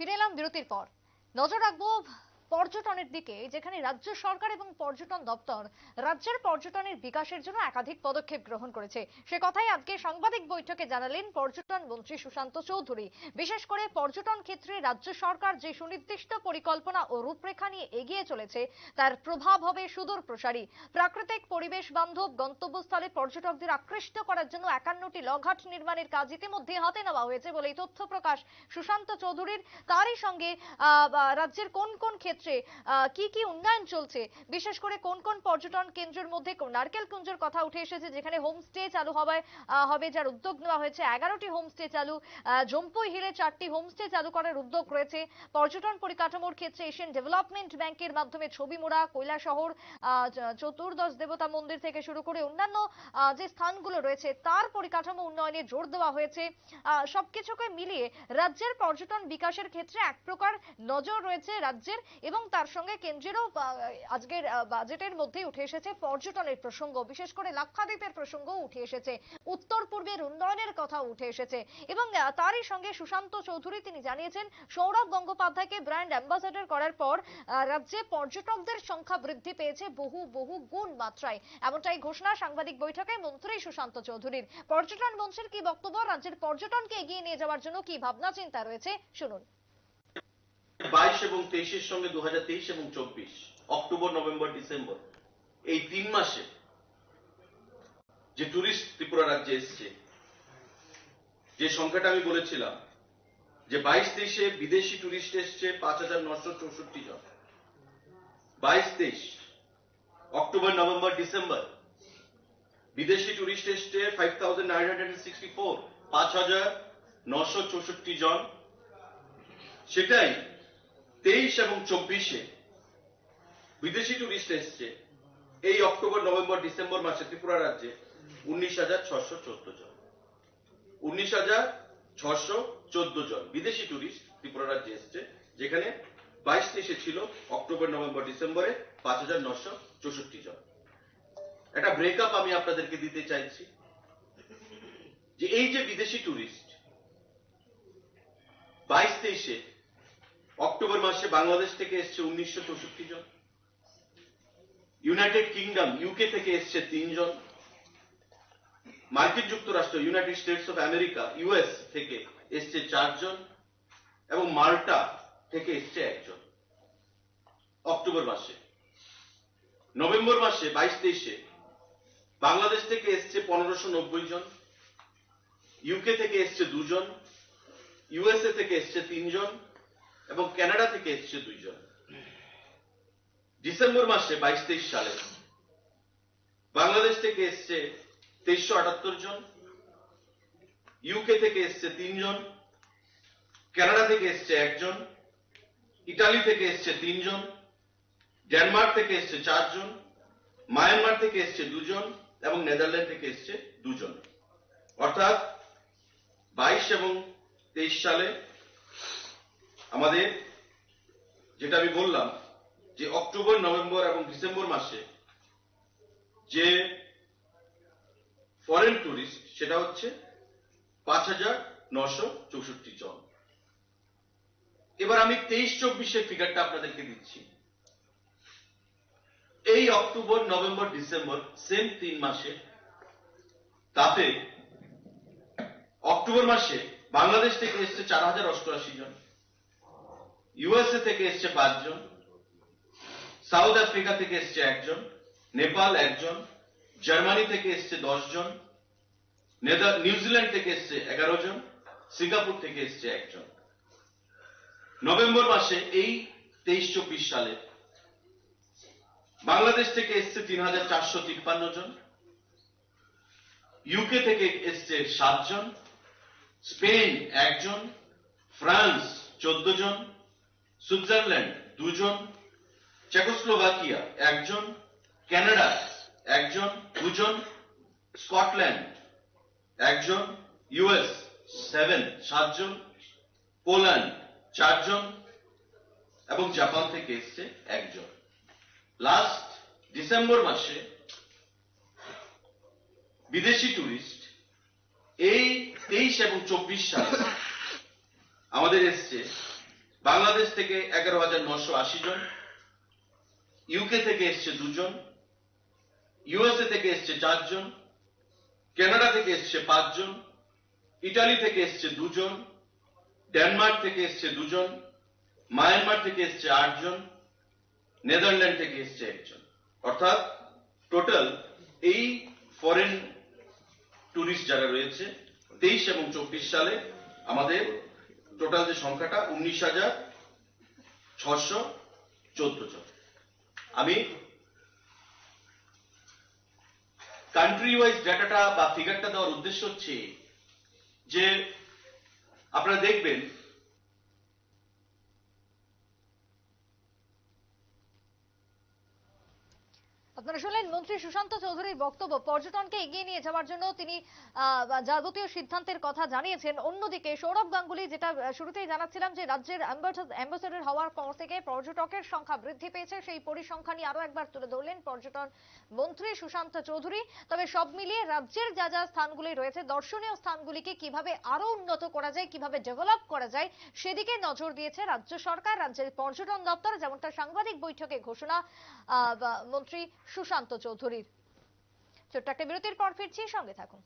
ফিরে এলাম বিরতির পর। নজর রাখব পর্যটনের দিকে, যেখানে রাজ্য সরকার এবং পর্যটন দপ্তর রাজ্যের পর্যটনের বিকাশের জন্য একাধিক পদক্ষেপ গ্রহণ করেছে। সে কথাই আজকে সাংবাদিক বৈঠকে জানালেন পর্যটন মন্ত্রী সুশান্ত চৌধুরী। বিশেষ করে পর্যটন ক্ষেত্রে রাজ্য সরকার যে সুনির্দিষ্ট পরিকল্পনা ও রূপরেখা নিয়ে এগিয়ে চলেছে, তার প্রভাব হবে সুদূর প্রসারী। প্রাকৃতিক পরিবেশ বান্ধব গন্তব্যস্থলে পর্যটকদের আকৃষ্ট করার জন্য একান্নটি লঘাট নির্মাণের কাজ ইতিমধ্যে হাতে নেওয়া হয়েছে বলে তথ্য প্রকাশ সুশান্ত চৌধুরীর। তারই সঙ্গে রাজ্যের কোন কোন ক্ষেত্রে আহ, কি কি উন্নয়ন চলছে? বিশেষ করে কোন কোন পর্যটন কেন্দ্রের মধ্যে নারকেল কুঞ্জের কথা উঠে এসেছে যেখানে হোমস্টে চালু হওয়ায় হবে যার উদ্যোগ নেওয়া হয়েছে। এগারোটি হোমস্টে চালু জম্পুই হিলে চারটি হোমস্টে চালু করার উদ্যোগ রয়েছে। পর্যটন পরিকাঠামোর ক্ষেত্রে এশিয়ান ডেভেলপমেন্ট ব্যাংকের মাধ্যমে ছবি মোড়া কৈলাসহর আহ, চতুর্দশ দেবতা মন্দির থেকে শুরু করে অন্যান্য যে স্থানগুলো রয়েছে তার পরিকাঠামো উন্নয়নে জোর দেওয়া হয়েছে। সবকিছুকে মিলিয়ে রাজ্যের পর্যটন বিকাশের ক্ষেত্রে এক প্রকার নজর রয়েছে। রাজ্যের এবং তার সঙ্গে কেন্দ্রেরও আজকের বাজেটের মধ্যে উঠে এসেছে পর্যটনের প্রসঙ্গ। বিশেষ করে লাক্ষাদ্বীপের প্রসঙ্গও উঠে এসেছে। উত্তর পূর্বের উন্নয়নের কথা উঠে এসেছে। এবং তারই সঙ্গে সুশান্ত চৌধুরী তিনি জানিয়েছেন, সৌরভ গঙ্গোপাধ্যায়কে ব্র্যান্ড অ্যাম্বাসাডর করার পর রাজ্যে পর্যটকদের সংখ্যা বৃদ্ধি পেয়েছে বহু বহু গুণ মাত্রায়। এমনটাই ঘোষণা সাংবাদিক বৈঠকে মন্ত্রী সুশান্ত চৌধুরীর। পর্যটন মন্ত্রীর কি বক্তব্য? রাজ্যের পর্যটনকে এগিয়ে নিয়ে যাওয়ার জন্য কি ভাবনা চিন্তা রয়েছে? শুনুন। বাইশ এবং তেইশের সঙ্গে দু হাজার তেইশ এবং চব্বিশ, অক্টোবর, নভেম্বর, ডিসেম্বর, এই তিন মাসে যে টুরিস্ট ত্রিপুরা রাজ্যে এসছে, যে সংখ্যাটা আমি বলেছিলাম, যে বাইশ তেইশে বিদেশি টুরিস্ট এসছে পাঁচ হাজার নশো চৌষট্টি জন। বাইশ তেইশ, অক্টোবর, নভেম্বর, ডিসেম্বর, বিদেশি টুরিস্ট এসছে five thousand nine hundred sixty four, পাঁচ হাজার নশো চৌষট্টি জন। সেটাই তেইশ এবং চব্বিশে বিদেশি টুরিস্ট এসছে। এই অক্টোবর, নভেম্বর, ডিসেম্বর মাসে ত্রিপুরা রাজ্যে উনিশ হাজার ছশো চোদ্দ জন। উনিশ হাজার ছশো চোদ্দ জন বিদেশি টুরিস্ট ত্রিপুরা রাজ্যে এসছে, যেখানে বাইশ তেইশে ছিল অক্টোবর, নভেম্বর, ডিসেম্বরে পাঁচ হাজার নশো চৌষট্টি জন। একটা ব্রেকআপ আমি আপনাদেরকে দিতে চাইছি, যে এই যে বিদেশি টুরিস্ট বাইশ তেইশে অক্টোবর মাসে বাংলাদেশ থেকে এসছে উনিশশো চৌষট্টি জন। ইউনাইটেড কিংডম ইউকে থেকে এসছে তিনজন। মার্কিন যুক্তরাষ্ট্র United States of America US থেকে এসছে চারজন এবং মাল্টা থেকে এসছে একজন অক্টোবর মাসে। নভেম্বর মাসে, বাইশ তেইশে, বাংলাদেশ থেকে এসছে পনেরোশো নব্বই জন। ইউকে থেকে এসছে দুজন। ইউএসএ থেকে এসছে তিনজন। এবং কানাডা থেকে এসছে দুইজন। ডিসেম্বর মাসে বাইশ তেইশ সালে বাংলাদেশ থেকে এসছে তেইশশো আটাত্তর জন ইউকে থেকে এসছে তিনজন, কানাডা থেকে এসছে একজন, ইটালি থেকে এসছে তিনজন, ডেনমার্ক থেকে এসছে চারজন, মায়ানমার থেকে এসছে দুজন এবং নেদারল্যান্ড থেকে এসছে দুজন। অর্থাৎ বাইশ এবং তেইশ সালে আমাদের যেটা আমি বললাম যে অক্টোবর, নভেম্বর এবং ডিসেম্বর মাসে যে ফরেন টুরিস্ট সেটা হচ্ছে পাঁচ হাজার নশো চৌষট্টি জন। এবার আমি তেইশ চব্বিশের ফিগারটা আপনাদেরকে দিচ্ছি। এই অক্টোবর, নভেম্বর, ডিসেম্বর সেম তিন মাসে। তাতে অক্টোবর মাসে বাংলাদেশ থেকে এসছে চার হাজার অষ্টআশি জন। ইউএসএ থেকে এসছে পাঁচজন সাউথ আফ্রিকা থেকে এসছে একজন নেপাল একজন জার্মানি থেকে এসছে দশ জন নেদার নিউজিল্যান্ড থেকে এসছে এগারো জন সিঙ্গাপুর থেকে এসছে একজন। নভেম্বর মাসে এই তেইশ চব্বিশ সালে বাংলাদেশ থেকে এসছে তিন হাজার চারশো তিপ্পান্ন জন ইউকে থেকে এসছে সাতজন স্পেন একজন ফ্রান্স চোদ্দ জন সুইজারল্যান্ড দুজন, চেকোস্লোভাকিয়া একজন, কানাডা একজন, দুজন, স্কটল্যান্ড একজন, ইউএস সেভেন সাতজন, পোল্যান্ড চারজন এবং জাপান থেকে এসছে একজন। লাস্ট ডিসেম্বর মাসে বিদেশি টুরিস্ট এই তেইশ এবং চব্বিশ সালে আমাদের এসছে বাংলাদেশ থেকে এগারো হাজার নশো আশি জন ইউকে থেকে এসছে দুজন ইউএসএ থেকে এসছে চারজন কানাডা থেকে এসছে পাঁচজন ইটালি থেকে এসছে দুজন ডেনমার্ক থেকে এসছে দুজন মায়ানমার থেকে এসছে আটজন নেদারল্যান্ড থেকে এসছে একজন। অর্থাৎ টোটাল এই ফরেন টুরিস্ট যারা রয়েছে, তেইশ এবং চব্বিশ সালে আমাদের টোটাল যে সংখ্যাটা, উনিশ হাজার ছশো চোদ্দ জন। আমি কান্ট্রি ওয়াইজ ডাটাটা বা ফিগারটা দেওয়ার উদ্দেশ্য হচ্ছে যে, আপনারা দেখবেন আপনারা শুনলেন মন্ত্রী সুশান্ত চৌধুরীর বক্তব্য। পর্যটনকে এগিয়ে নিয়ে যাওয়ার জন্য তিনি যাবতীয় সিদ্ধান্তের কথা জানিয়েছেন। অন্যদিকে সৌরভ গাঙ্গুলি যেটা শুরুতেই জানাচ্ছিলাম যে রাজ্যের অ্যাম্বাসেডর হওয়ার পর থেকে পর্যটকের সংখ্যা বৃদ্ধি পেয়েছে। সেই পরিসংখ্যান নিয়ে আরও একবার তুলে ধরলেন পর্যটন মন্ত্রী সুশান্ত চৌধুরী। তবে সব মিলিয়ে রাজ্যের যা যা স্থানগুলি রয়েছে, দর্শনীয় স্থানগুলিকে কীভাবে আরও উন্নত করা যায়, কীভাবে ডেভেলপ করা যায়, সেদিকে নজর দিয়েছে রাজ্য সরকার, রাজ্যের পর্যটন দপ্তর। যেমনটা সাংবাদিক বৈঠকে ঘোষণা মন্ত্রী সুশান্ত চৌধুরীর। ছোট্ট একটা বিরতির পর ফিরছি সঙ্গে থাকুন।